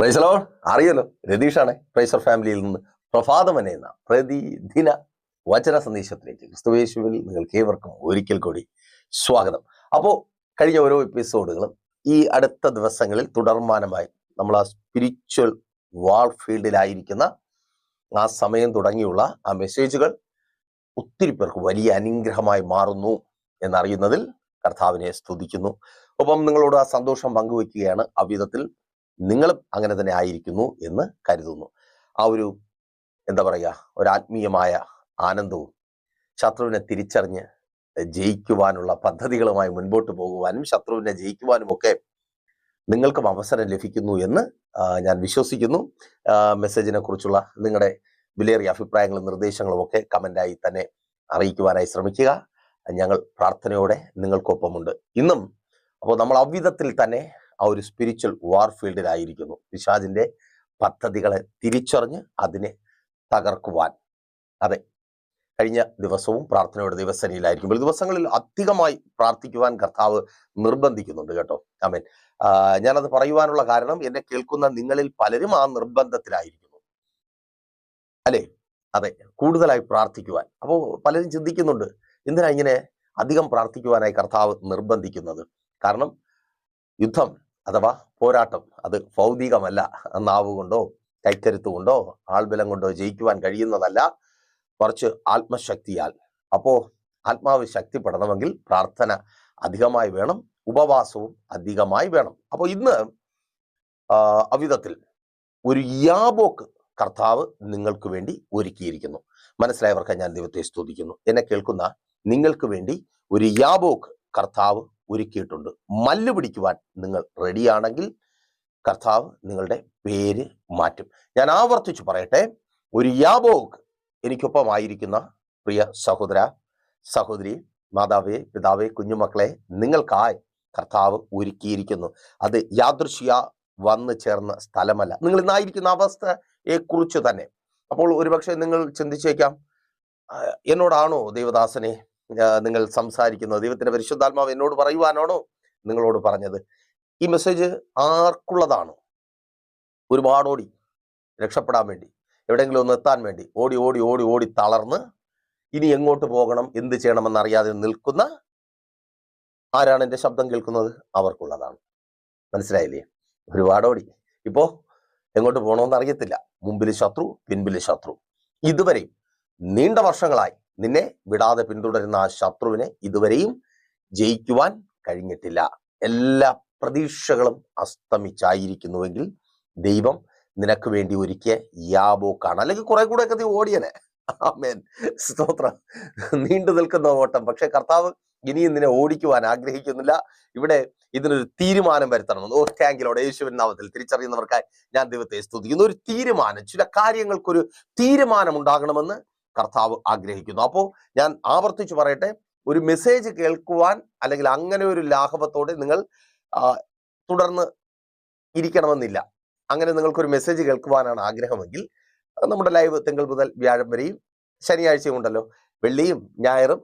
പ്രൈസലോ? അറിയല്ലോ. രതീഷാണ് പ്രൈസർ ഫാമിലിയിൽ നിന്ന് പ്രഭാതമൻ എന്ന പ്രതിദിന വചന സന്ദേശത്തിലേക്ക്. ക്രിസ്തുവേശുവിൽ നിങ്ങൾക്ക് ഏവർക്കും ഒരിക്കൽ കൂടി സ്വാഗതം. അപ്പോൾ കഴിഞ്ഞ ഓരോ എപ്പിസോഡുകളും ഈ അടുത്ത ദിവസങ്ങളിൽ തുടർമാനമായി നമ്മൾ ആ സ്പിരിച്വൽ വാൾ ഫീൽഡിലായിരിക്കുന്ന ആ സമയം തുടങ്ങിയുള്ള ആ മെസ്സേജുകൾ ഒത്തിരി പേർക്ക് വലിയ അനുഗ്രഹമായി മാറുന്നു എന്നറിയുന്നതിൽ കർത്താവിനെ സ്തുതിക്കുന്നു. ഒപ്പം നിങ്ങളോട് ആ സന്തോഷം പങ്കുവെക്കുകയാണ്. അവിധത്തിൽ നിങ്ങളും അങ്ങനെ തന്നെ ആയിരിക്കുന്നു എന്ന് കരുതുന്നു. ആ ഒരു എന്താ പറയുക ഒരു ആത്മീയമായ ആനന്ദവും ശത്രുവിനെ തിരിച്ചറിഞ്ഞ് ജയിക്കുവാനുള്ള പദ്ധതികളുമായി മുൻപോട്ട് പോകുവാനും ശത്രുവിനെ ജയിക്കുവാനും ഒക്കെ നിങ്ങൾക്കും അവസരം ലഭിക്കുന്നു എന്ന് ഞാൻ വിശ്വസിക്കുന്നു. മെസ്സേജിനെ കുറിച്ചുള്ള നിങ്ങളുടെ വിലയേറിയ അഭിപ്രായങ്ങളും നിർദ്ദേശങ്ങളും ഒക്കെ കമന്റായി തന്നെ അറിയിക്കുവാനായി ശ്രമിക്കുക. ഞങ്ങൾ പ്രാർത്ഥനയോടെ നിങ്ങൾക്കൊപ്പമുണ്ട്. ഇന്നും അപ്പോൾ നമ്മൾ അവിധത്തിൽ തന്നെ ആ ഒരു സ്പിരിച്വൽ വാർ ഫീൽഡിലായിരിക്കുന്നു പിശാജിന്റെ പദ്ധതികളെ തിരിച്ചറിഞ്ഞ് അതിനെ തകർക്കുവാൻ. അതെ. കഴിഞ്ഞ ദിവസവും പ്രാർത്ഥനയുടെ ദിവസനയിലായിരിക്കും ദിവസങ്ങളിൽ അധികമായി പ്രാർത്ഥിക്കുവാൻ കർത്താവ് നിർബന്ധിക്കുന്നുണ്ട് കേട്ടോ. ആമേൻ. ഞാനത് പറയുവാനുള്ള കാരണം എന്നെ കേൾക്കുന്ന നിങ്ങളിൽ പലരും ആ നിർബന്ധത്തിലായിരിക്കുന്നു. അല്ലേ? അതെ. കൂടുതലായി പ്രാർത്ഥിക്കുവാൻ. അപ്പോൾ പലരും ചിന്തിക്കുന്നുണ്ട് എന്തിനാ ഇങ്ങനെ അധികം പ്രാർത്ഥിക്കുവാനായി കർത്താവ് നിർബന്ധിക്കുന്നത്? കാരണം യുദ്ധം അഥവാ പോരാട്ടം. അത് ഭൗതികമല്ല നാവ് കൊണ്ടോ കൈക്കരുത്ത് കൊണ്ടോ ആൾബലം കൊണ്ടോ ജയിക്കുവാൻ കഴിയുന്നതല്ല കുറച്ച് ആത്മശക്തിയാൽ. അപ്പോ ആത്മാവ് ശക്തിപ്പെടണമെങ്കിൽ പ്രാർത്ഥന അധികമായി വേണം ഉപവാസവും അധികമായി വേണം. അപ്പോൾ ഇന്ന് അവിധത്തിൽ ഒരു യാബോക്ക് കർത്താവ് നിങ്ങൾക്ക് വേണ്ടി ഒരുക്കിയിരിക്കുന്നു. മനസ്സിലായവർക്ക് ഞാൻ ദൈവത്തെ സ്തുതിക്കുന്നു. എന്നെ കേൾക്കുന്ന നിങ്ങൾക്ക് വേണ്ടി ഒരു യാബോക്ക് കർത്താവ് ഒരുക്കിയിട്ടുണ്ട്. മല്ല് പിടിക്കുവാൻ നിങ്ങൾ റെഡിയാണെങ്കിൽ കർത്താവ് നിങ്ങളുടെ പേര് മാറ്റും. ഞാൻ ആവർത്തിച്ചു പറയട്ടെ. ഒരു യാബോക്ക് എനിക്കൊപ്പമായിരിക്കുന്ന പ്രിയ സഹോദര സഹോദരി മാതാവേ പിതാവേ കുഞ്ഞുമക്കളെ നിങ്ങൾക്കായി കർത്താവ് ഒരുക്കിയിരിക്കുന്നു. അത് യാദൃശ്യ വന്നു ചേർന്ന സ്ഥലമല്ല. നിങ്ങൾ ഇന്നായിരിക്കുന്ന അവസ്ഥയെ കുറിച്ച് തന്നെ. അപ്പോൾ ഒരുപക്ഷെ നിങ്ങൾ ചിന്തിച്ചേക്കാം "ആ, എന്നോടാണോ ദൈവദാസനെ നിങ്ങൾ സംസാരിക്കുന്നത് ദൈവത്തിന്റെ പരിശുദ്ധാത്മാവ് എന്നോട് പറയുവാനാണോ നിങ്ങളോട് പറഞ്ഞത്? ഈ മെസ്സേജ് ആർക്കുള്ളതാണ്? ഒരുപാട് ഓടി രക്ഷപ്പെടാൻ വേണ്ടി എവിടെയെങ്കിലും ഒന്ന് എത്താൻ വേണ്ടി. ഓടി ഓടി ഓടി ഓടി തളർന്ന് ഇനി എങ്ങോട്ട് പോകണം? എന്ത് ചെയ്യണമെന്ന് അറിയാതെ നിൽക്കുന്ന ആരാണ് എന്റെ ശബ്ദം കേൾക്കുന്നത്? അവർക്കുള്ളതാണ്. മനസ്സിലായില്ലേ? ഒരുപാട് ഓടി. ഇപ്പോ എങ്ങോട്ട് പോകണമെന്ന് അറിയത്തില്ല. മുമ്പിൽ ശത്രു പിൻപിൽ ശത്രു. ഇതുവരെയും നീണ്ട വർഷങ്ങളായി നിന്നെ വിടാതെ പിന്തുടരുന്ന ആ ശത്രുവിനെ ഇതുവരെയും ജയിക്കുവാൻ കഴിഞ്ഞിട്ടില്ല. എല്ലാ പ്രതീക്ഷകളും അസ്തമിച്ചായിരിക്കുന്നുവെങ്കിൽ ദൈവം നിനക്ക് വേണ്ടി ഒരുക്കിയ യാബോക്കാണ്. അല്ലെങ്കിൽ കുറെ കൂടെ ഒക്കെ നീ ഓടിയനെ. ആമേൻ. സ്തോത്രം. നീണ്ടു നിൽക്കുന്ന ഓട്ടം. പക്ഷെ കർത്താവ് ഇനിയും നിന്നെ ഓടിക്കുവാൻ ആഗ്രഹിക്കുന്നില്ല. ഇവിടെ ഇതിനൊരു തീരുമാനം വരുത്തണം. ഓ താങ്കിലോടെ യേശുവിൻ നാമത്തിൽ തിരിച്ചറിയുന്നവർക്കായി ഞാൻ ദൈവത്തെ സ്തുതിക്കുന്നു. ഒരു തീരുമാനം. ചില കാര്യങ്ങൾക്കൊരു തീരുമാനം ഉണ്ടാകണമെന്ന് കർത്താവ് ആഗ്രഹിക്കുന്നു. അപ്പോൾ ഞാൻ ആവർത്തിച്ചു പറയട്ടെ ഒരു മെസ്സേജ് കേൾക്കുവാൻ അല്ലെങ്കിൽ അങ്ങനെ ഒരു ലാഘവത്തോടെ നിങ്ങൾ തുടർന്ന് ഇരിക്കണമെന്നില്ല. അങ്ങനെ നിങ്ങൾക്കൊരു മെസ്സേജ് കേൾക്കുവാനാണ് ആഗ്രഹമെങ്കിൽ നമ്മുടെ ലൈവ് തിങ്കൾ മുതൽ വ്യാഴം വരെയും ശനിയാഴ്ചയും ഉണ്ടല്ലോ. വെള്ളിയും ഞായറും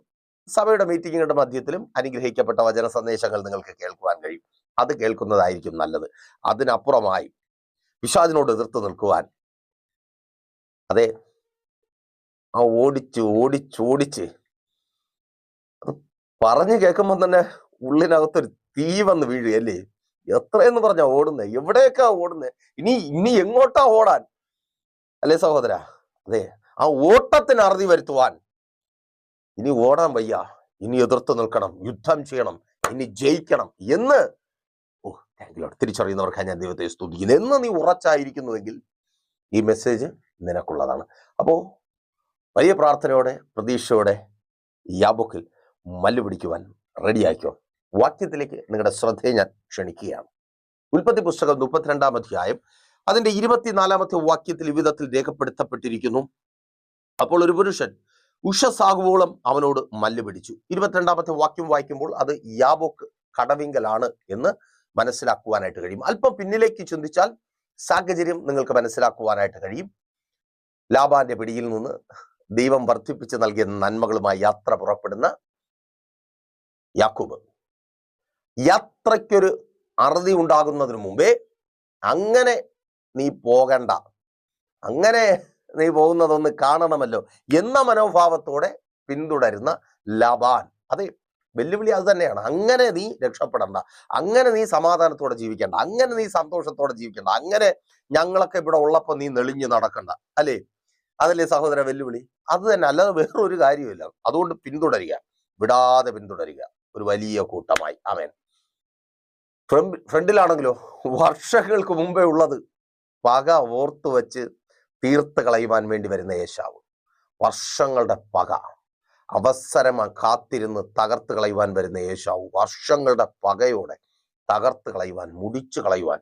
സഭയുടെ മീറ്റിങ്ങുകളുടെ മധ്യത്തിലും അനുഗ്രഹിക്കപ്പെട്ട വചന സന്ദേശങ്ങൾ നിങ്ങൾക്ക് കേൾക്കുവാൻ കഴിയും. അത് കേൾക്കുന്നതായിരിക്കും നല്ലത്. അതിനപ്പുറമായി വിശ്വാസിനോട് എതിർത്ത് നിൽക്കുവാൻ അതെ ആ ഓടിച്ച് ഓടിച്ച് ഓടിച്ച്. അത് പറഞ്ഞു കേൾക്കുമ്പോൾ തന്നെ ഉള്ളിനകത്തൊരു തീ വന്ന് വീഴുകയല്ലേ? എത്രയെന്ന് പറഞ്ഞാ ഓടുന്നത് എവിടെയൊക്കെയാ ഓടുന്നത് ഇനി ഇനി എങ്ങോട്ടാ ഓടാൻ? അല്ലേ സഹോദര? അതെ. ആ ഓട്ടത്തിന് അറുതി വരുത്തുവാൻ. ഇനി ഓടാൻ വയ്യ. ഇനി എതിർത്ത് നിൽക്കണം. യുദ്ധം ചെയ്യണം. ഇനി ജയിക്കണം. എന്ന്. ഓ താങ്ക് യു തിരിച്ചറിയുന്നവർക്കാ ഞാൻ ദൈവത്തെ സ്തുതിക്കുന്നത് എന്ന് നീ ഉറച്ചായിരിക്കുന്നുവെങ്കിൽ ഈ മെസ്സേജ് നിനക്കുള്ളതാണ്. അപ്പോ വലിയ പ്രാർത്ഥനയോടെ പ്രതീക്ഷയോടെ യാബുക്കിൽ മല്ലു പിടിക്കുവാൻ റെഡിയാക്കിയോ വാക്യത്തിലേക്ക് നിങ്ങളുടെ ശ്രദ്ധയെ ഞാൻ ക്ഷണിക്കുകയാണ്. ഉൽപ്പത്തി പുസ്തകം മുപ്പത്തിരണ്ടാം അധ്യായം അതിന്റെ ഇരുപത്തിനാലാമത്തെ വാക്യത്തിൽ വിധത്തിൽ രേഖപ്പെടുത്തപ്പെട്ടിരിക്കുന്നു. അപ്പോൾ ഒരു പുരുഷൻ ഉഷസാകുവോളം അവനോട് മല്ല് പിടിച്ചു. ഇരുപത്തിരണ്ടാമത്തെ വാക്യം വായിക്കുമ്പോൾ അത് യാബോക്ക് കടവിങ്കലാണ് എന്ന് മനസ്സിലാക്കുവാനായിട്ട് കഴിയും. അല്പം പിന്നിലേക്ക് ചിന്തിച്ചാൽ സാഹചര്യം നിങ്ങൾക്ക് മനസ്സിലാക്കുവാനായിട്ട് കഴിയും. ലാബാന്റെ പിടിയിൽ നിന്ന് ദൈവം വർദ്ധിപ്പിച്ച് നൽകിയ നന്മകളുമായി യാത്ര പുറപ്പെടുന്ന യാക്കൂബ്. യാത്രയ്ക്കൊരു അറുതി ഉണ്ടാകുന്നതിന് മുമ്പേ അങ്ങനെ നീ പോകണ്ട. അങ്ങനെ നീ പോകുന്നതൊന്ന് കാണണമല്ലോ എന്ന മനോഭാവത്തോടെ പിന്തുടരുന്ന ലബാൻ. അതെ വെല്ലുവിളി അത് തന്നെയാണ്. അങ്ങനെ നീ രക്ഷപ്പെടണ്ട. അങ്ങനെ നീ സമാധാനത്തോടെ ജീവിക്കേണ്ട. അങ്ങനെ നീ സന്തോഷത്തോടെ ജീവിക്കേണ്ട. അങ്ങനെ ഞങ്ങളൊക്കെ ഇവിടെ ഉള്ളപ്പോൾ നീ നെളിഞ്ഞു നടക്കണ്ട. അല്ലേ? അതല്ലേ സഹോദര വെല്ലുവിളി? അത് തന്നെ അല്ലാതെ വേറൊരു കാര്യമില്ല അതുകൊണ്ട് പിന്തുടരുക. വിടാതെ പിന്തുടരുക. ഒരു വലിയ കൂട്ടമായി. ആമേൻ. ഫ്രണ്ട് ഫ്രണ്ടിലാണെങ്കിലോ വർഷങ്ങൾക്ക് മുമ്പേ ഉള്ളത് പക ഓർത്തു വച്ച് തീർത്ത് കളയുവാൻ വേണ്ടി വരുന്ന യേശാവ്. വർഷങ്ങളുടെ പക. അവസരം കാത്തിരുന്ന് തകർത്ത് കളയുവാൻ വരുന്ന യേശാവ്. വർഷങ്ങളുടെ പകയോടെ തകർത്ത് കളയുവാൻ മുടിച്ചു കളയുവാൻ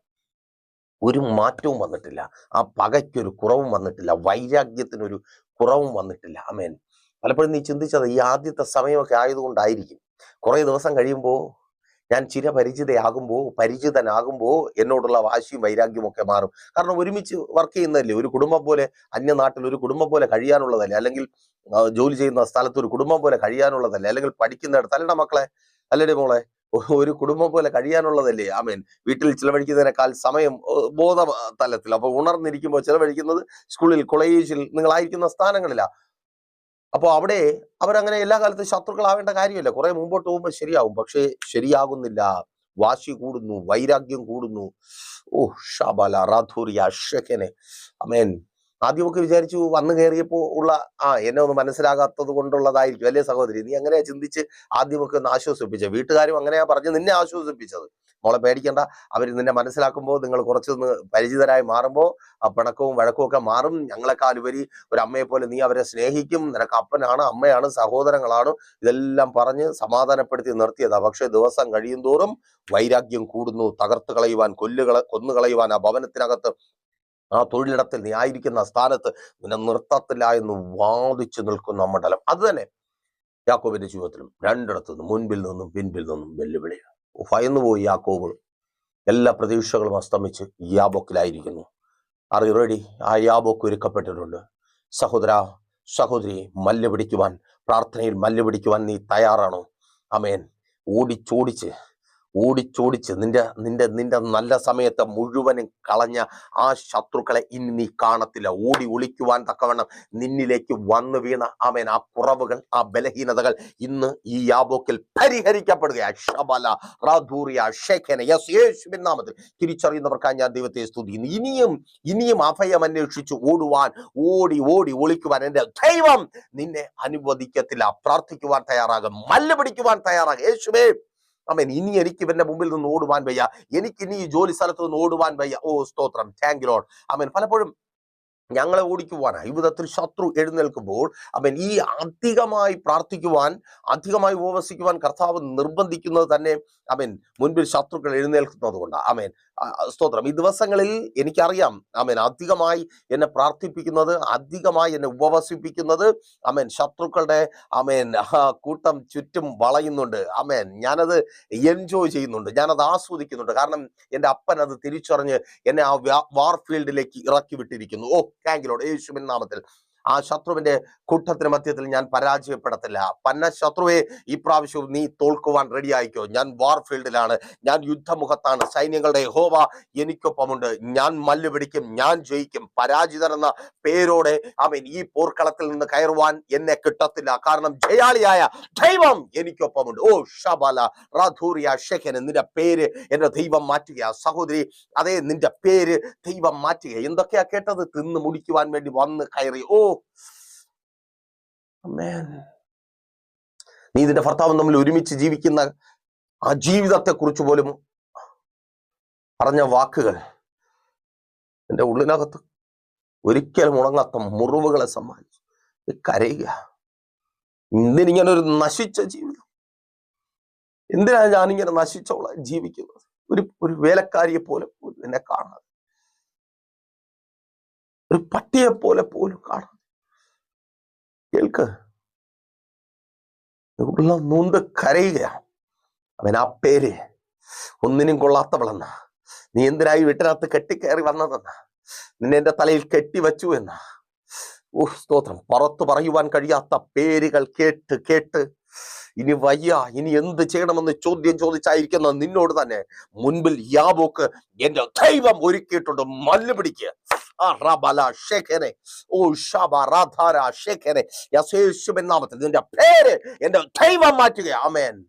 ഒരു മാറ്റവും വന്നിട്ടില്ല. ആ പകയ്ക്കൊരു കുറവും വന്നിട്ടില്ല. വൈരാഗ്യത്തിനൊരു കുറവും വന്നിട്ടില്ല. അമേൻ പലപ്പോഴും നീ ചിന്തിച്ചത് ഈ ആദ്യത്തെ സമയമൊക്കെ ആയതുകൊണ്ടായിരിക്കും. കുറേ ദിവസം കഴിയുമ്പോൾ ഞാൻ ചിരപരിചിതയാകുമ്പോൾ പരിചിതനാകുമ്പോൾ എന്നോടുള്ള വാശിയും വൈരാഗ്യവും ഒക്കെ മാറും. കാരണം ഒരുമിച്ച് വർക്ക് ചെയ്യുന്നതല്ലേ? ഒരു കുടുംബം പോലെ അന്യനാട്ടിൽ ഒരു കുടുംബം പോലെ കഴിയാനുള്ളതല്ലേ? അല്ലെങ്കിൽ ജോലി ചെയ്യുന്ന സ്ഥലത്ത് ഒരു കുടുംബം പോലെ കഴിയാനുള്ളതല്ലേ? അല്ലെങ്കിൽ പഠിക്കുന്നിടത്ത് അല്ലട മക്കളെ അല്ലടി മോളെ ഒരു കുടുംബം പോലെ കഴിയാനുള്ളതല്ലേ? ആമേൻ. വീട്ടിൽ ചിലവഴിക്കുന്നതിനേക്കാൾ സമയം ബോധ തലത്തിൽ അപ്പൊ ഉണർന്നിരിക്കുമ്പോൾ ചിലവഴിക്കുന്നത് സ്കൂളിൽ കോളേജിൽ നിങ്ങളായിരിക്കുന്ന സ്ഥാനങ്ങളിലാ. അപ്പോൾ അവിടെ അവരങ്ങനെ എല്ലാ കാലത്തും ശത്രുക്കളാവേണ്ട കാര്യമില്ല. കുറെ മുമ്പോട്ട് പോകുമ്പോൾ ശരിയാവും. പക്ഷേ ശരിയാകുന്നില്ല. വാശി കൂടുന്നു വൈരാഗ്യം കൂടുന്നു. ഓ ഷബല റാധൂറിയ അമേൻ ആദ്യമൊക്കെ വിചാരിച്ചു വന്നു കയറിയപ്പോ ഉള്ള ആ എന്നെ ഒന്ന് മനസ്സിലാകാത്തത് കൊണ്ടുള്ളതായിരിക്കും. അല്ലേ സഹോദരി? നീ അങ്ങനെയാ ചിന്തിച്ച് ആദ്യമൊക്കെ ഒന്ന് ആശ്വസിപ്പിച്ചത്. വീട്ടുകാരും അങ്ങനെയാ പറഞ്ഞ് നിന്നെ ആശ്വസിപ്പിച്ചത്. മോളെ പേടിക്കണ്ട. അവർ നിന്നെ മനസ്സിലാക്കുമ്പോൾ നിങ്ങൾ കുറച്ചൊന്ന് പരിചിതരായി മാറുമ്പോൾ ആ പിണക്കവും വഴക്കവും ഒക്കെ മാറും. ഞങ്ങളെക്കാളുപരി ഒരു അമ്മയെ പോലെ നീ അവരെ സ്നേഹിക്കും. നിനക്ക് അപ്പനാണ് അമ്മയാണ് സഹോദരങ്ങളാണ്. ഇതെല്ലാം പറഞ്ഞ് സമാധാനപ്പെടുത്തി നിർത്തിയതാ. പക്ഷേ ദിവസം കഴിയും തോറും വൈരാഗ്യം കൂടുന്നു. തകർത്ത് കളയുവാൻ കൊല്ലുകളെ കൊന്നുകളയുവാൻ ആ ഭവനത്തിനകത്ത് ആ തൊഴിലിടത്തിൽ നീ ആയിരിക്കുന്ന സ്ഥാനത്ത് നിന്നെ നിർത്തത്തില്ല എന്ന് വാദിച്ചു നിൽക്കുന്ന മണ്ഡലം. അത് തന്നെ യാക്കോബിന്റെ ജീവിതത്തിലും രണ്ടിടത്തു നിന്നും മുൻപിൽ നിന്നും പിൻപിൽ നിന്നും വെല്ലുവിളിയാണ്. ഭയന്നു പോയി യാക്കോബ്. എല്ലാ പ്രതീക്ഷകളും അസ്തമിച്ച് യാബോക്കിലായിരിക്കുന്നു. ആർ റെഡി ആ യാബോക്ക് ഒരുക്കപ്പെട്ടിട്ടുണ്ട്. സഹോദര സഹോദരി മല്ല് പിടിക്കുവാൻ പ്രാർത്ഥനയിൽ മല്ല് പിടിക്കുവാൻ നീ തയ്യാറാണോ? അമേൻ ഓടിച്ചോടിച്ച് ഓടിച്ചോടിച്ച് നിന്റെ നിന്റെ നിന്റെ നല്ല സമയത്തെ മുഴുവനും കളഞ്ഞ ആ ശത്രുക്കളെ ഇനി നീ കാണത്തില്ല. ഓടി ഒളിക്കുവാൻ തക്കവണ്ണം നിന്നിലേക്ക് വന്നു വീണ ആമേൻ ആ കുറവുകൾ ആ ബലഹീനതകൾ ഇന്ന് ഈ യാബോക്കിൽ പരിഹരിക്കപ്പെടുകയാണ് ഷബല ഞാൻ ദൈവത്തെ സ്തുതിക്കുന്നു. ഇനിയും ഇനിയും അഭയം അന്വേഷിച്ച് ഓടുവാൻ ഓടി ഓടി ഒളിക്കുവാൻ എന്റെ ദൈവം നിന്നെ അനുവദിക്കത്തില്ല. പ്രാർത്ഥിക്കുവാൻ തയ്യാറാകും. മല്ല് പിടിക്കുവാൻ തയ്യാറാകും. യേശുവേ അമേൻ ഇനി എനിക്ക് ഇവന്റെ മുമ്പിൽ നിന്ന് ഓടുവാൻ വയ്യ. എനിക്ക് ഇനി ഈ ജോലി സ്ഥലത്ത് നിന്ന് ഓടുവാൻ വയ്യ. ഓ സ്തോത്രം. താങ്ക് ലോഡ് അമേൻ പലപ്പോഴും ഞങ്ങളെ ഓടിക്കുവാനാ. ഈ ശത്രു എഴുന്നേൽക്കുമ്പോൾ അവൻ ഈ അധികമായി പ്രാർത്ഥിക്കുവാൻ അധികമായി ഉപവസിക്കുവാൻ കർത്താവ് നിർബന്ധിക്കുന്നത് തന്നെ അവൻ മുൻപിൽ ശത്രുക്കൾ എഴുന്നേൽക്കുന്നത് കൊണ്ടാണ് അമേൻ സ്തോത്രം. ഈ ദിവസങ്ങളിൽ എനിക്കറിയാം അമേൻ അധികമായി എന്നെ പ്രാർത്ഥിപ്പിക്കുന്നത് അധികമായി എന്നെ ഉപവസിപ്പിക്കുന്നത് അമേൻ ശത്രുക്കളുടെ അമേൻ കൂട്ടം ചുറ്റും വളയുന്നുണ്ട്. അമേൻ ഞാനത് എൻജോയ് ചെയ്യുന്നുണ്ട്. ഞാനത് ആസ്വദിക്കുന്നുണ്ട്. കാരണം എന്റെ അപ്പൻ അത് തിരിച്ചറിഞ്ഞ് എന്നെ ആ വാർ ഫീൽഡിലേക്ക് ഇറക്കി വിട്ടിരിക്കുന്നു. ഓ താങ്കിലോട് യേശുവിൻ നാമത്തിൽ. ആ ശത്രുവിന്റെ കൂട്ടത്തിന് മധ്യത്തിൽ ഞാൻ പരാജയപ്പെടത്തില്ല. പന്ന ശത്രുവെ ഈ പ്രാവശ്യവും നീ തോൽക്കുവാൻ റെഡി ആയിക്കോ? ഞാൻ വാർ ഫീൽഡിലാണ് ഞാൻ യുദ്ധമുഖത്താണ്. സൈന്യങ്ങളുടെ ഹോവ എനിക്കൊപ്പമുണ്ട്. ഞാൻ മല്ല് പിടിക്കും ഞാൻ ജയിക്കും. പരാജിതരെന്ന പേരോടെ അവൻ ഈ പോർക്കളത്തിൽ നിന്ന് കയറുവാൻ എന്നെ കിട്ടത്തില്ല. കാരണം ജയാളിയായ ദൈവം എനിക്കൊപ്പമുണ്ട്. ഓ ഷബല റധൂറിയ ഷെഖൻ നിന്റെ പേര് എന്റെ ദൈവം മാറ്റുക സഹോദരി അതേ നിന്റെ പേര് ദൈവം മാറ്റുക എന്തൊക്കെയാ കേട്ടത്? തിന്ന് മുടിക്കുവാൻ വേണ്ടി വന്ന് കയറി. ഓ. നീ നിന്റെ ഭർത്താവും തമ്മിൽ ഒരുമിച്ച് ജീവിക്കുന്ന ആ ജീവിതത്തെ കുറിച്ച് പോലും പറഞ്ഞ വാക്കുകൾ എന്റെ ഉള്ളിനകത്ത് ഒരിക്കലും ഉണങ്ങാത്ത മുറിവുകളെ സമ്മാനിച്ചു. കരയുക. എന്തിനിങ്ങനെ ഒരു നശിച്ച ജീവിതം? എന്തിനാണ് ഞാനിങ്ങനെ നശിച്ചോളെ ജീവിക്കുന്നത്? ഒരു ഒരു വേലക്കാരിയെ പോലെ പോലും എന്നെ കാണാതെ. ഒരു പട്ടിയെ പോലെ പോലും കാണാതെ. കേൾക്ക്. ഉള്ള നൊന്ത് കരയുകയാണ് അവൻ ആ പേര് ഒന്നിനും കൊള്ളാത്തവളെന്ന. നീ എന്തിനായി വീട്ടിനകത്ത് കെട്ടിക്കയറി വന്നതെന്ന? നിന്നെ എന്റെ തലയിൽ കെട്ടിവച്ചു എന്ന? ഓ സ്തോത്രം. പുറത്തു പറയുവാൻ കഴിയാത്ത പേരുകൾ കേട്ട് കേട്ട് ഇനി വയ്യ ഇനി എന്ത് ചെയ്യണമെന്ന് ചോദ്യം ചോദിച്ചായിരിക്കുന്ന നിന്നോട് തന്നെ മുൻപിൽ യാബോക്ക് എന്റെ ദൈവം ഒരുക്കിയിട്ടുണ്ട്. മല്ല് പിടിക്കുക ആ റബല ഷെഖനെ ഓ ഷബ റാധാര ഷെഖനെ യേശുവിൻ നാമത്തിൽ നിന്റെ പേര് എന്റെ ദൈവം മാറ്റുക. ആമേൻ.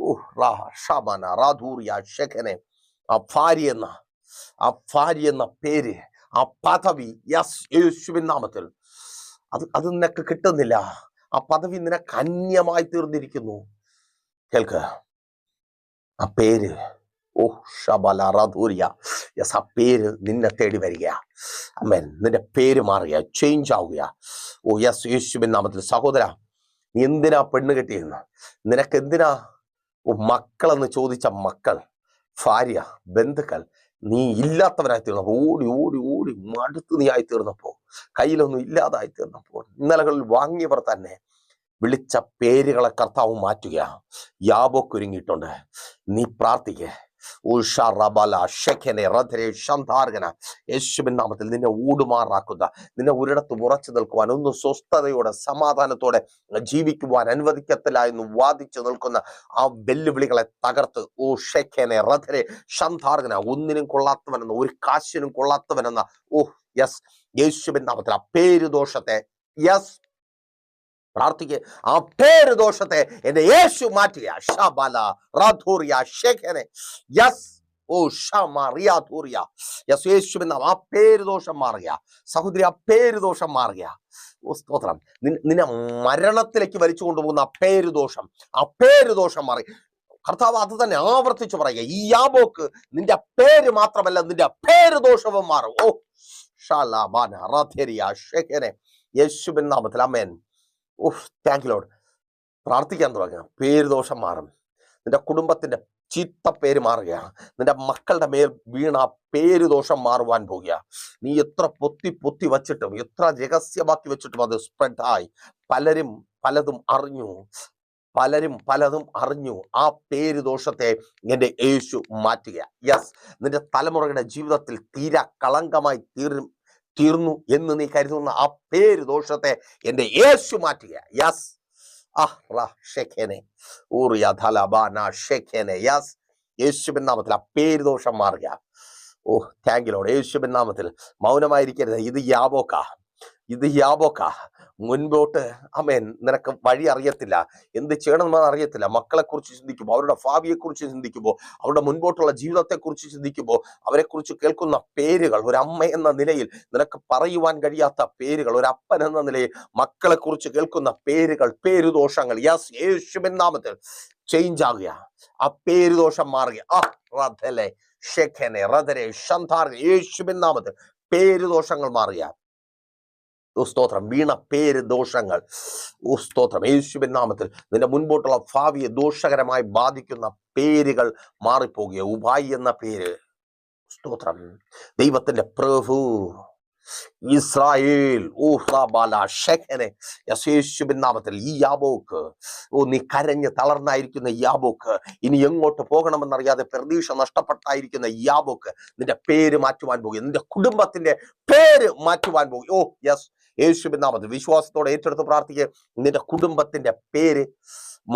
ഓ റാ ഷബന റാധൂറിയ ഷെഖനെ ആ ഭാര്യ എന്ന ആ ഭാര്യ എന്ന പേര് ആ പദവി യസ് യേശുവിൻ നാമത്തിൽ. അത് അത് നിനക്ക് കിട്ടുന്നില്ല. ആ പദവി നിനക്ക് അന്യമായി തീർന്നിരിക്കുന്നു. കേൾക്ക്. ആ പേര് ഓ ഷബല യെസ് ആ പേര് നിന്നെ തേടി വരിക അമ്മൻ നിന്റെ പേര് മാറുക ചേഞ്ച് ആവുക ഓ യെസ് യേശുബിൻ നാമത്തിൽ സഹോദര നീ എന്തിനാ പെണ്ണ് കെട്ടിയിരുന്നു? നിനക്ക് എന്തിനാ? ഓ മക്കളെന്ന് ചോദിച്ച മക്കൾ ഭാര്യ ബന്ധുക്കൾ നീ ഇല്ലാത്തവരായി തീർന്നപ്പോൾ ഓടി ഓടി ഓടി മടുത്ത് നീ ആയി തീർന്നപ്പോ കയ്യിലൊന്നും ഇല്ലാതായി തീർന്നപ്പോൾ ഇന്നലകളിൽ വാങ്ങിയവർ തന്നെ വിളിച്ച പേരുകളെ കർത്താവ് മാറ്റുക യാബോക്കൊരുങ്ങിയിട്ടുണ്ട് നീ പ്രാർത്ഥിക്കേ. യേശുവിൻ നാമത്തിൽ നിന്നെ ഊടുമാറാക്കുക നിന്നെ ഒരിടത്ത് ഉറച്ചു നിൽക്കുവാൻ ഒന്ന് സ്വസ്ഥതയോടെ സമാധാനത്തോടെ ജീവിക്കുവാൻ അനുവദിക്കത്തില്ല എന്ന് വാദിച്ചു നിൽക്കുന്ന ആ വെല്ലുവിളികളെ തകർത്ത് ഓ ഷെഖനെ റഥരെ ഷന്ധാർഗന ഒന്നിനും കൊള്ളാത്തവനെന്ന ഒരു കാശിനും കൊള്ളാത്തവനെന്ന ഓ യെസ് യേശുവിൻ നാമത്തിൽ ആ പേരുദോഷത്തെ യെസ് പ്രാർത്ഥിക്കുക ആ പേര് ദോഷത്തെ എന്റെ യേശു മാറ്റുക ഷബല യസ് ആ പേര് ദോഷം മാറുക സഹോദരി ആ പേര് ദോഷം മാറുക സ്തോത്രം. നിന്നെ മരണത്തിലേക്ക് വലിച്ചു കൊണ്ടുപോകുന്ന ആ പേര് ദോഷം. ആ പേര് ദോഷം മാറി. കർത്താവ് അത് തന്നെ ആവർത്തിച്ചു പറയുക. ഈ യാബോക്ക് നിന്റെ പേര് മാത്രമല്ല നിന്റെ പേര് ദോഷവും മാറും. ഓ ഷാലാബാന റാധേരിയ ഷെഖനെ യേശുവിൻ നാമത്തിൽ അമേൻ ഓഹ് താങ്ക് ലോഡ് പ്രാർത്ഥിക്കാൻ തുടങ്ങുക. പേര് ദോഷം മാറും. നിന്റെ കുടുംബത്തിന്റെ ചീത്ത പേര് മാറുകയാണ് നിന്റെ മക്കളുടെ മേൽ വീണ പേര് ദോഷം മാറുവാൻ പോകുക. നീ എത്ര പൊത്തി പൊത്തി വച്ചിട്ടും എത്ര രഹസ്യമാക്കി വെച്ചിട്ടും അത് സ്പ്രെഡായി പലരും പലതും അറിഞ്ഞു. പലരും പലതും അറിഞ്ഞു. ആ പേര് ദോഷത്തെ എന്റെ യേശു മാറ്റുക യെസ് നിന്റെ തലമുറയുടെ ജീവിതത്തിൽ തീരാ കളങ്കമായി തീർന്നു തീർന്നു എന്ന് നീ കരുതുന്ന ആ പേര് ദോഷത്തെ എന്റെ യേശു മാറ്റുക യസ്. യേശുബിൻ നാമത്തിൽ ആ പേര് ദോഷം മാറുക. ഓ താങ്ക് ലോഡ് യേശുബിൻ നാമത്തിൽ മൗനമായിരിക്കരുത്. ഇത് യാബോക്ക. ഇത് യാബോക്ക. മുൻപോട്ട്. അമേൻ നിനക്ക് വഴി അറിയത്തില്ല. എന്ത് ചെയ്യണമെന്ന് അറിയത്തില്ല. മക്കളെ കുറിച്ച് ചിന്തിക്കുമ്പോൾ അവരുടെ ഭാവിയെ കുറിച്ച് ചിന്തിക്കുമ്പോൾ അവരുടെ മുൻപോട്ടുള്ള ജീവിതത്തെ കുറിച്ച് ചിന്തിക്കുമ്പോൾ അവരെ കുറിച്ച് കേൾക്കുന്ന പേരുകൾ ഒരു അമ്മ എന്ന നിലയിൽ നിനക്ക് പറയുവാൻ കഴിയാത്ത പേരുകൾ ഒരു അപ്പൻ എന്ന നിലയിൽ മക്കളെ കുറിച്ച് കേൾക്കുന്ന പേരുകൾ പേരുദോഷങ്ങൾ. യാസ് യേശുവിൻ നാമത്തിൽ ചേഞ്ച് ആകുക. ആ പേരുദോഷം മാറുക. ആ റഥലെ ഷെഖനെ യേശുവിൻ നാമത്തിൽ പേരുദോഷങ്ങൾ മാറുക. സ്തോത്രം. വീണ പേര് ദോഷങ്ങൾ. സ്തോത്രം. യേശുവിൻ നാമത്തിൽ നിന്റെ മുൻപോട്ടുള്ള ഭാവിയെ ദോഷകരമായി ബാധിക്കുന്ന പേരുകൾ മാറിപ്പോകുക ഉപായി എന്ന പേര്. സ്തോത്രം. ദൈവത്തിന്റെ പ്രഭു. ഇസ്രായേൽ. നാമത്തിൽ ഈ യാബോക്ക്. ഓ നീ കരഞ്ഞ് തളർന്നായിരിക്കുന്ന യാബോക്ക്. ഇനി എങ്ങോട്ട് പോകണമെന്നറിയാതെ പ്രതീക്ഷ നഷ്ടപ്പെട്ടായിരിക്കുന്ന യാബോക്ക് നിന്റെ പേര് മാറ്റുവാൻ പോകും. നിന്റെ കുടുംബത്തിന്റെ പേര് മാറ്റുവാൻ പോകും. ഓ യെസ് യേശുവിൻ നാമത്തിൽ വിശ്വാസത്തോടെ ഏറ്റെടുത്ത് പ്രാർത്ഥിക്കുക നിന്റെ കുടുംബത്തിന്റെ പേര്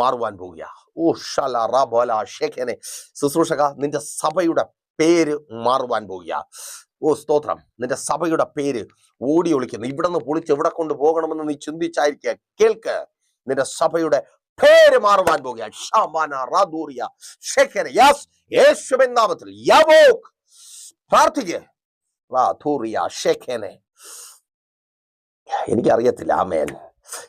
മാറുവാൻ പോവുക ഓ ഷല റബല ഷെഖനെ ശുശ്രൂഷക നിന്റെ സഭയുടെ പേര് മാറുവാൻ പോവുക ഓ സ്തോത്രം. നിന്റെ സഭയുടെ പേര് ഓടി ഒളിക്കുന്നു. ഇവിടെ നിന്ന് പൊളിച്ച് എവിടെ കൊണ്ട് പോകണമെന്ന് നീ ചിന്തിച്ചായിരിക്കുക കേൾക്ക്. നിന്റെ സഭയുടെ പേര് മാറുവാൻ യേശുവിൻ നാമത്തിൽ. പ്രാർത്ഥിക്കുക റാദൂറിയ ആ മേൻ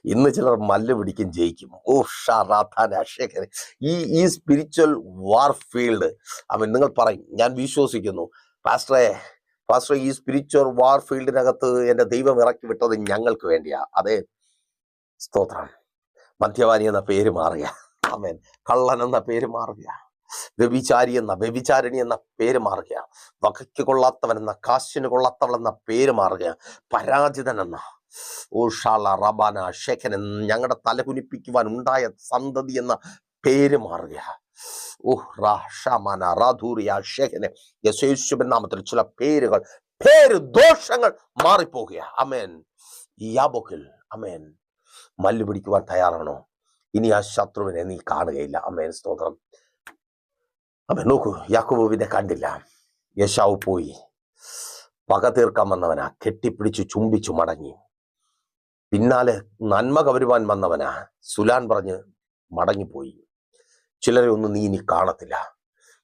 ഇന്ന് ചിലർ മല്ല് പിടിക്കും ജയിക്കും. ഓ ഷാറാത്താൻ അഷേഖനെ ഈ ഈ സ്പിരിച്വൽ വാർ ഫീൽഡ് അവൻ നിങ്ങൾ പറയും ഞാൻ വിശ്വസിക്കുന്നു. പാസ്റ്ററെ പാസ്റ്റർ ഈ സ്പിരിച്വൽ വാർ ഫീൽഡിനകത്ത് എന്റെ ദൈവം ഇറക്കി വിട്ടത് ഞങ്ങൾക്ക് വേണ്ടിയാ. അതെ. സ്തോത്രം. മദ്യപാനി എന്ന പേര് മാറുക. ആമേൻ. കള്ളൻ എന്ന പേര് മാറുക. വ്യഭിചാരി എന്ന വ്യഭിചാരിണി എന്ന പേര് മാറുക. വകയ്ക്ക് കൊള്ളാത്തവൻ എന്ന കാശിന് കൊള്ളാത്തവൾ എന്ന പേര് മാറുക. പരാജിതൻ എന്ന ഊഷാള റബാന ഷെഖൻ ഞങ്ങളുടെ തലകുനിപ്പിക്കുവാൻ ഉണ്ടായ സന്തതി എന്ന പേര് മാറുക ഓഹ് റാഷാമാന റാധൂറിയ ഷെഖനെ യേശുവിൻ നാമത്തിൽ ചില പേരുകൾ പേര് ദോഷങ്ങൾ മാറിപ്പോകുക അമേൻ യാബോക്കിൽ അമേൻ മല്ലു പിടിക്കുവാൻ തയ്യാറാണോ? ഇനി ആ ശത്രുവിനെ നീ കാണുകയില്ല. അമേൻ സ്തോത്രം. അമേ നോക്കൂ യാക്കുബുവിനെ കണ്ടില്ല. യശാവ് പോയി. പക തീർക്കാൻ വന്നവനാ. കെട്ടിപ്പിടിച്ചു ചുംബിച്ചു മടങ്ങി. പിന്നാലെ നന്മ കവരുവാൻ വന്നവനാ സുലാൻ പറഞ്ഞ് മടങ്ങിപ്പോയി. ചിലരെ ഒന്നും നീ ഇനി കാണത്തില്ല.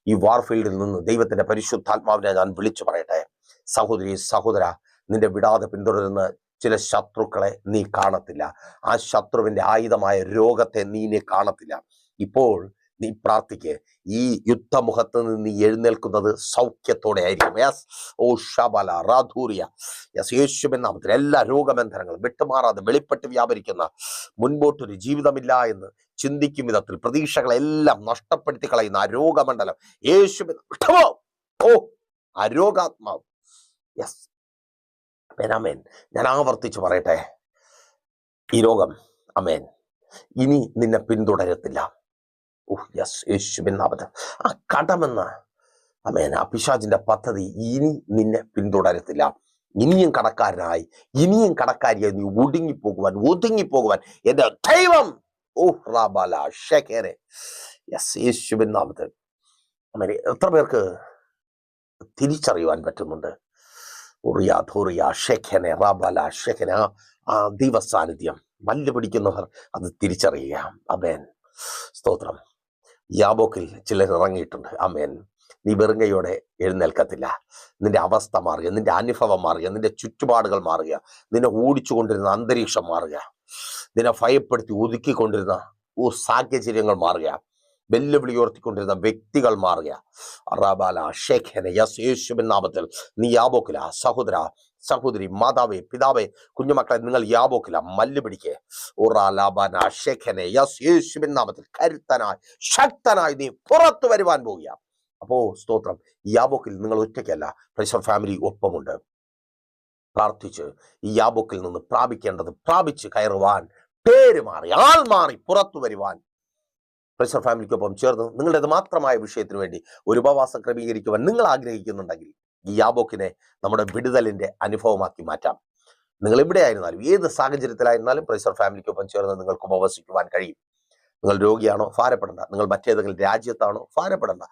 ഈ വാർഫീൽഡിൽ നിന്ന് ദൈവത്തിന്റെ പരിശുദ്ധാത്മാവിനെ ഞാൻ വിളിച്ചു പറയട്ടെ. സഹോദരി സഹോദര നിന്റെ വിടാതെ പിന്തുടരുന്ന ചില ശത്രുക്കളെ നീ കാണത്തില്ല. ആ ശത്രുവിന്റെ ആയുധമായ രോഗത്തെ നീ ഇനി കാണത്തില്ല. ഇപ്പോൾ നീ പ്രാർത്ഥിക്ക്. ഈ യുദ്ധമുഖത്ത് നിന്ന് നീ എഴുന്നേൽക്കുന്നത് സൗഖ്യത്തോടെ ആയിരിക്കും ഓ ഷബല റാധൂരിയ. യെസ് യേശുവിൻ നാമത്തിൽ എല്ലാ രോഗബന്ധനങ്ങളും വിട്ടുമാറാതെ വെളിപ്പെട്ട് വ്യാപരിക്കുന്ന മുൻപോട്ടൊരു ജീവിതമില്ല എന്ന് ചിന്തിക്കും വിധത്തിൽ പ്രതീക്ഷകളെല്ലാം നഷ്ടപ്പെടുത്തി കളയുന്ന ആ രോഗമണ്ഡലം യേശുവിൻ. ഓ ആ രോഗാത്മാവ്. യെസ് അമേൻ ഞാൻ ആവർത്തിച്ച് പറയട്ടെ. ഈ രോഗം അമേൻ ഇനി നിന്നെ പിന്തുടരത്തില്ല. ഓ യെസ് യേശുവിൻ നാമത്തിൽ ആ കടമെന്ന അമേൻ ആ പിശാചിന്റെ പദ്ധതി ഇനി നിന്നെ പിന്തുടരത്തില്ല. ഇനിയും കടക്കാരനായി ഇനിയും കടക്കാരിയായി നീ ഒടുങ്ങിപ്പോകുവാൻ ഒതുങ്ങിപ്പോകുവാൻ എന്റെ ദൈവം. Oh yes amen. എത്ര പേർക്ക് തിരിച്ചറിയുവാൻ പറ്റുന്നുണ്ട്? ഉറിയ ആ ദൈവസാന്നിധ്യം. മല്ല് പിടിക്കുന്നവർ അത് തിരിച്ചറിയുക. അമേൻ. സ്തോത്രം. യാബോക്കിൽ ചിലർ ഇറങ്ങിയിട്ടുണ്ട് അമേൻ. നീ വെറുങ്ങയോടെ എഴുന്നേൽക്കത്തില്ല. നിന്റെ അവസ്ഥ മാറുക നിന്റെ അനുഭവം മാറുക നിന്റെ ചുറ്റുപാടുകൾ മാറുക നിന്നെ ഓടിച്ചുകൊണ്ടിരുന്ന അന്തരീക്ഷം മാറുക നിന്നെ ഭയപ്പെടുത്തി ഒതുക്കിക്കൊണ്ടിരുന്ന ഓ സാഹചര്യങ്ങൾ മാറുക വെല്ലുവിളി ഉയർത്തിക്കൊണ്ടിരുന്ന വ്യക്തികൾ മാറുക. അറാബാല ഷേഖന യസ് യേശുവിൻ നാമത്തിൽ നീ യാബോക്കില സഹോദര സഹോദരി മാതാവേ പിതാവേ കുഞ്ഞുമക്കളെ നിങ്ങൾ യാബോക്കില മല്ല് പിടിക്കേ. ഉറാലാബാന ഷേഖനെ യസ് യേശുവിൻ നാമത്തിൽ കരുത്തനായി ശക്തനായി നീ പുറത്തു വരുവാൻ പോവുക അപ്പോ സ്തോത്രം. ഈ യാബോക്കിൽ നിങ്ങൾ ഒറ്റയ്ക്കല്ല പ്രൈസർ ഫാമിലി ഒപ്പമുണ്ട്. പ്രാർത്ഥിച്ച് ഈ യാബോക്കിൽ നിന്ന് പ്രാപിക്കേണ്ടത് പ്രാപിച്ച് കയറുവാൻ പേര് മാറി ആൾ മാറി പുറത്തു വരുവാൻ. പ്രൈസർ ഫാമിലിക്കൊപ്പം ചേർന്ന് നിങ്ങളുടേത് മാത്രമായ വിഷയത്തിന് വേണ്ടി ഒരു ഉപവാസം ക്രമീകരിക്കുവാൻ നിങ്ങൾ ആഗ്രഹിക്കുന്നുണ്ടെങ്കിൽ ഈ യാബോക്കിനെ നമ്മുടെ വിടുതലിന്റെ അനുഭവമാക്കി മാറ്റാം. നിങ്ങൾ എവിടെ ആയിരുന്നാലും ഏത് സാഹചര്യത്തിലായിരുന്നാലും പ്രൈസർ ഫാമിലിക്കൊപ്പം ചേർന്ന് നിങ്ങൾക്ക് ഉപവസിക്കുവാൻ കഴിയും. നിങ്ങൾ രോഗിയാണോ ഭാരപ്പെടേണ്ട. നിങ്ങൾ മറ്റേതെങ്കിലും രാജ്യത്താണോ ഭാരപ്പെടേണ്ട.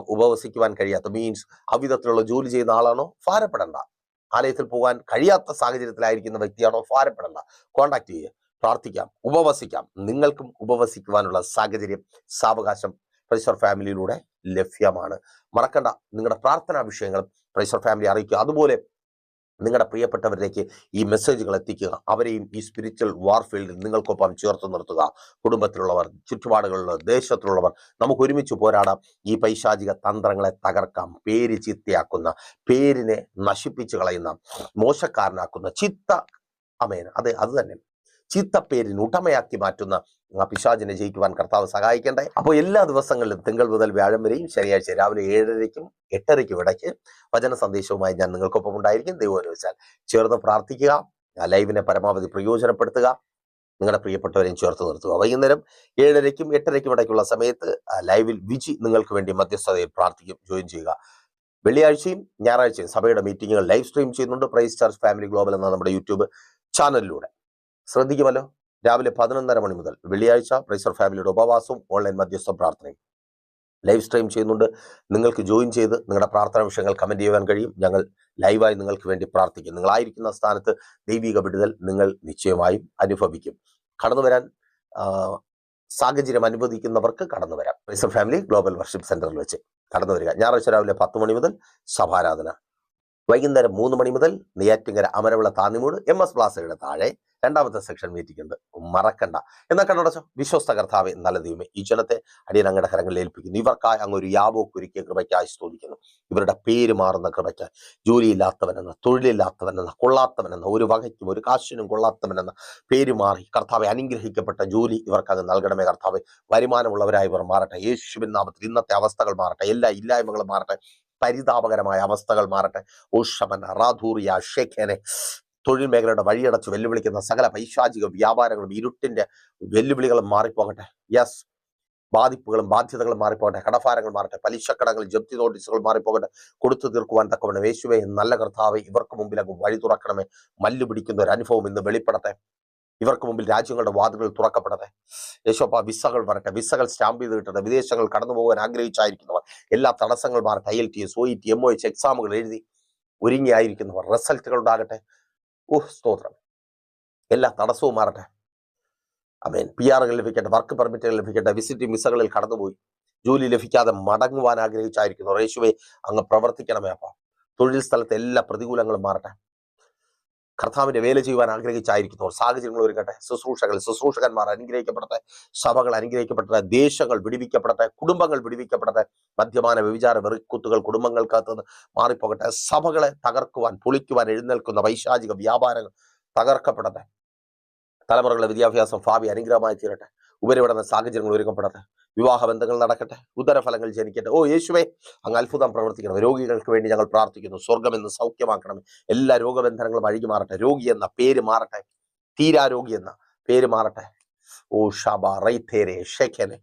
ഉപവസിക്കുവാൻ കഴിയാത്ത മീൻസ് അവിധത്തിലുള്ള ജോലി ചെയ്യുന്ന ആളാണോ? ഭാരപ്പെടണ്ട. ആലയത്തിൽ പോകാൻ കഴിയാത്ത സാഹചര്യത്തിലായിരിക്കുന്ന വ്യക്തിയാണോ? ഭാരപ്പെടണ്ട. കോണ്ടാക്ട് ചെയ്യുക പ്രാർത്ഥിക്കാം. ഉപവസിക്കാം. നിങ്ങൾക്കും ഉപവസിക്കുവാനുള്ള സാഹചര്യം സാവകാശം പ്രൈസർ ഫാമിലിയിലൂടെ ലഭ്യമാണ്. മറക്കണ്ട. നിങ്ങളുടെ പ്രാർത്ഥനാ വിഷയങ്ങളും പ്രൈസർ ഫാമിലി അറിയിക്കുക. അതുപോലെ നിങ്ങളുടെ പ്രിയപ്പെട്ടവരിലേക്ക് ഈ മെസ്സേജുകൾ എത്തിക്കുക. അവരെയും ഈ സ്പിരിച്വൽ വാർഫീൽഡിൽ നിങ്ങൾക്കൊപ്പം ചേർത്ത് നിർത്തുക. കുടുംബത്തിലുള്ളവർ ചുറ്റുപാടുകളിലുള്ളവർ ദേശത്തിലുള്ളവർ നമുക്ക് ഒരുമിച്ച് പോരാടാം. ഈ പൈശാചിക തന്ത്രങ്ങളെ തകർക്കാം. പേര് ചിത്തയാക്കുന്ന പേരിനെ നശിപ്പിച്ചു കളയുന്ന മോശക്കാരനാക്കുന്ന ചിത്ത അമേന അതെ അത് തന്നെ. ചിത്തപ്പേരിന് ഉടമയാക്കി മാറ്റുന്ന ആ പിശാചിനെ ജയിക്കുവാൻ കർത്താവ് സഹായിക്കണ്ടേ? അപ്പോൾ എല്ലാ ദിവസങ്ങളിലും തിങ്കൾ മുതൽ വ്യാഴം വരെയും ശനിയാഴ്ച രാവിലെ ഏഴരയ്ക്കും എട്ടരയ്ക്കും ഇടയ്ക്ക് വചന സന്ദേശവുമായി ഞാൻ നിങ്ങൾക്കൊപ്പം ഉണ്ടായിരിക്കും. ദൈവം അനുവദിച്ചാൽ ചേർന്ന് പ്രാർത്ഥിക്കുക. ആ ലൈവിനെ പരമാവധി പ്രയോജനപ്പെടുത്തുക. നിങ്ങളുടെ പ്രിയപ്പെട്ടവരെയും ചേർത്ത് നിർത്തുക. വൈകുന്നേരം ഏഴരയ്ക്കും എട്ടരയ്ക്കും ഇടയ്ക്കുള്ള സമയത്ത് ലൈവിൽ വിജി നിങ്ങൾക്ക് വേണ്ടി മധ്യസ്ഥതയിൽ പ്രാർത്ഥിക്കും ജോയിൻ ചെയ്യുക. വെള്ളിയാഴ്ചയും ഞായറാഴ്ചയും സഭയുടെ മീറ്റിങ്ങുകൾ ലൈവ് സ്ട്രീം ചെയ്യുന്നുണ്ട്. പ്രൈസ് ചാർജ് ഫാമിലി ഗ്ലോബൽ എന്ന നമ്മുടെ യൂട്യൂബ് ചാനലിലൂടെ. ശ്രദ്ധിക്കുമല്ലോ. രാവിലെ പതിനൊന്നര മണി മുതൽ വെള്ളിയാഴ്ച പ്രൈസർ ഫാമിലിയുടെ ഉപവാസവും ഓൺലൈൻ മധ്യസ്ഥ പ്രാർത്ഥനയും. ലൈവ് സ്ട്രീം ചെയ്യുന്നുണ്ട്. നിങ്ങൾക്ക് ജോയിൻ ചെയ്ത് നിങ്ങളുടെ പ്രാർത്ഥനാ വിഷയങ്ങൾ കമന്റ് ചെയ്യാൻ കഴിയും. ഞങ്ങൾ ലൈവായി നിങ്ങൾക്ക് വേണ്ടി പ്രാർത്ഥിക്കും. നിങ്ങളായിരിക്കുന്ന സ്ഥാനത്ത് ദൈവിക വിടുതൽ നിങ്ങൾ നിശ്ചയമായും അനുഭവിക്കും. കടന്നു വരാൻ സാഹചര്യം അനുവദിക്കുന്നവർക്ക് കടന്നു വരാം. പ്രൈസർ ഫാമിലി ഗ്ലോബൽ വർഷിപ്പ് സെന്ററിൽ വെച്ച് കടന്നു വരിക. ഞായറാഴ്ച രാവിലെ പത്ത് മണി മുതൽ സഭാരാധന വൈകുന്നേരം മൂന്ന് മണി മുതൽ നെയ്യാറ്റിങ്കര അമരവിള താന്നിമൂട് എം എസ് പ്ലാസയുടെ താഴെ രണ്ടാമത്തെ സെക്ഷൻ മീറ്റിംഗ് ഉണ്ട്. മറക്കണ്ട. എന്നാൽ കണ്ടോ വിശ്വസ്ത കർത്താവെ നല്ല ദൈവമേ ഈ ജനത്തെ അടിയൻ അങ്ങയുടെ കരങ്ങളിൽ ഏൽപ്പിക്കുന്നു. ഇവർക്കായി അങ്ങ് ഒരു യാബോക്കുരുക്കിയ കൃപയ്ക്കായി സ്തോതിക്കുന്നു. ഇവരുടെ പേര് മാറുന്ന കൃപയ്ക്കായി. ജോലിയില്ലാത്തവനെന്ന തൊഴിലില്ലാത്തവനെന്ന കൊള്ളാത്തവനെന്ന ഒരു വകയ്ക്കും ഒരു കാശിനും കൊള്ളാത്തവനെന്ന പേര് മാറി. കർത്താവെ അനുഗ്രഹിക്കപ്പെട്ട ജോലി ഇവർക്ക് അങ്ങ് നൽകണമേ കർത്താവെ. വരുമാനമുള്ളവരായി ഇവർ മാറട്ടെ. യേശുവിൻ നാമത്തിൽ ഇന്നത്തെ അവസ്ഥകൾ മാറട്ടെ. എല്ലാ ഇല്ലായ്മകളും മാറട്ടെ. പരിതാപകരമായ അവസ്ഥകൾ മാറട്ടെ. ഓഷമന റാധൂറിയ ഷേഖനെ തൊഴിൽ മേഖലയുടെ വഴിയടച്ച് വെല്ലുവിളിക്കുന്ന സകല പൈശാചിക വ്യാപാരങ്ങളും ഇരുട്ടിന്റെ വെല്ലുവിളികളും മാറിപ്പോകട്ടെ. യെസ് ബാധിപ്പുകളും ബാധ്യതകളും മാറിപ്പോകട്ടെ. കടഭാരങ്ങൾ മാറട്ടെ. പലിശക്കടങ്ങൾ ജപ്തി നോട്ടീസുകൾ മാറിപ്പോകട്ടെ. കൊടുത്തു തീർക്കുവാൻ തക്കവണ്ണം യേശുവെ നല്ല കർത്താവെ ഇവർക്ക് മുമ്പിൽ അങ്ങ് വഴി തുറക്കണമേ. മല്ലു പിടിക്കുന്ന ഒരു അനുഭവം ഇന്ന് വെളിപ്പെടട്ടെ. ഇവർക്ക് മുമ്പിൽ രാജ്യങ്ങളുടെ വാതിലുകൾ തുറക്കപ്പെടട്ടെ. യേശോപ്പ വിസകൾ വരട്ടെ. വിസകൾ സ്റ്റാമ്പ് ചെയ്ത് കിട്ടട്ടെ. വിദേശങ്ങൾ കടന്നു പോകാൻ ആഗ്രഹിച്ചായിരിക്കുന്നവർ എല്ലാ തടസ്സങ്ങൾ മാറട്ടെ. I L T S O E T M O H എക്സാമുകൾ എഴുതി ഒരുങ്ങിയായിരിക്കുന്നവർ റിസൾട്ടുകൾ ഉണ്ടാകട്ടെ ഓഹ് സ്തോത്രം എല്ലാ തടസ്സവും മാറട്ടെ. അമേൻ പി ആറുകൾ ലഭിക്കട്ടെ വർക്ക് പെർമിറ്റുകൾ ലഭിക്കട്ടെ വിസിറ്റിംഗ് വിസകളിൽ കടന്നുപോയി. ജോലി ലഭിക്കാതെ മടങ്ങുവാൻ ആഗ്രഹിച്ചായിരിക്കുന്നു. റേശുവെ അങ്ങ് പ്രവർത്തിക്കണമേ അപ്പ. തൊഴിൽ സ്ഥലത്തെ എല്ലാ പ്രതികൂലങ്ങളും മാറട്ടെ. കർത്താവിന്റെ വേല ചെയ്യുവാൻ ആഗ്രഹിച്ചായിരിക്കുന്നവർ സാഹചര്യങ്ങൾ ഒരുക്കട്ടെ ശുശ്രൂഷകൾ ശുശ്രൂഷകന്മാർ അനുഗ്രഹിക്കപ്പെടട്ടെ സഭകൾ അനുഗ്രഹിക്കപ്പെടട്ടെ ദേശങ്ങൾ വിടിവിക്കപ്പെടട്ടെ കുടുംബങ്ങൾ വിടിവിക്കപ്പെടട്ടെ മദ്യപാന വ്യവിചാര വെറുക്കുത്തുകൾ കുടുംബങ്ങൾക്കകത്ത് മാറിപ്പോകട്ടെ. സഭകളെ തകർക്കുവാൻ പൊളിക്കുവാൻ എഴുന്നേൽക്കുന്ന വൈശാചിക വ്യാപാരങ്ങൾ തകർക്കപ്പെടട്ടെ. തലമുറകളുടെ വിദ്യാഭ്യാസം ഭാവി അനുഗ്രഹമായി തീരട്ടെ. ഉപരിപഠന സാഹചര്യങ്ങൾ ഒരുക്കപ്പെടട്ടെ വിവാഹ ബന്ധങ്ങൾ നടക്കട്ടെ ഉദരഫലങ്ങൾ ജനിക്കട്ടെ. ഓ യേശുവേ അങ്ങ് അത്ഭുതം പ്രവർത്തിക്കണം രോഗികൾക്ക് വേണ്ടി ഞങ്ങൾ പ്രാർത്ഥിക്കുന്നു. സ്വർഗം എന്ന് സൗഖ്യമാക്കണം എല്ലാ രോഗബന്ധനങ്ങളും അഴുകി മാറട്ടെ. രോഗി എന്ന പേര് മാറട്ടെ. തീരാരോഗി എന്ന പേര് മാറട്ടെ. ഓ ഷബ റൈത്തേരെ ഷെഖനെ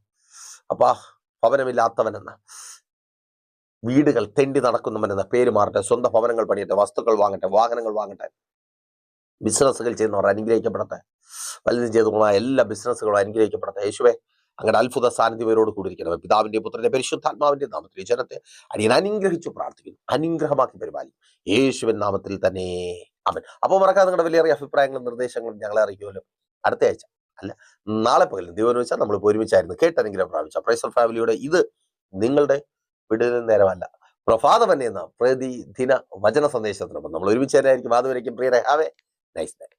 അപ്പാ ഭവനമില്ലാത്തവനെന്ന വീടുകൾ തെണ്ടി നടക്കുന്നവനെന്ന പേര് മാറട്ടെ. സ്വന്തം ഭവനങ്ങൾ പണിയട്ടെ. വസ്തുക്കൾ വാങ്ങട്ടെ. വാഹനങ്ങൾ വാങ്ങട്ടെ. ബിസിനസ്സുകൾ ചെയ്യുന്നവർ അനുഗ്രഹിക്കപ്പെടട്ടെ. വലുതും ചെയ്തുമായ എല്ലാ ബിസിനസ്സുകളും അനുഗ്രഹിക്കപ്പെടട്ടെ. യേശുവേ അങ്ങയുടെ അത്ഭുത സാന്നിധ്യം ഇവരോട് കൂടിയിരിക്കണമേ. പിതാവിന്റെ പുത്രന്റെ പരിശുദ്ധാത്മാവിന്റെ നാമത്തിൽ ജനത്തെ അടിയൻ അനുഗ്രഹിച്ചു പ്രാർത്ഥിക്കുന്നു. അനുഗ്രഹമാക്കി പരിപാലിക്കും. യേശുവൻ നാമത്തിൽ തന്നെ. അവൻ അപ്പോൾ മറക്കാതെ നിങ്ങളുടെ വലിയ അഭിപ്രായങ്ങളും നിർദ്ദേശങ്ങളും ഞങ്ങളെ അറിയിക്കുമല്ലോ. അടുത്ത ആഴ്ച അല്ല നാളെ പകലും ദൈവം വെച്ചാൽ നമ്മൾ ഒരുമിച്ചായിരുന്നു. കേട്ട് അനുഗ്രഹം പ്രാപിച്ച പ്രൈസർ ഫാമിലിയുടെ ഇത് നിങ്ങളുടെ വിടുതൽ നേരമല്ല. പ്രഭാതം എന്ന പ്രതിദിന വചന സന്ദേശത്തിനൊപ്പം നമ്മൾ ഒരുമിച്ച് തന്നെയായിരിക്കും അതുവരേക്കും പ്രിയരെ. Have nice day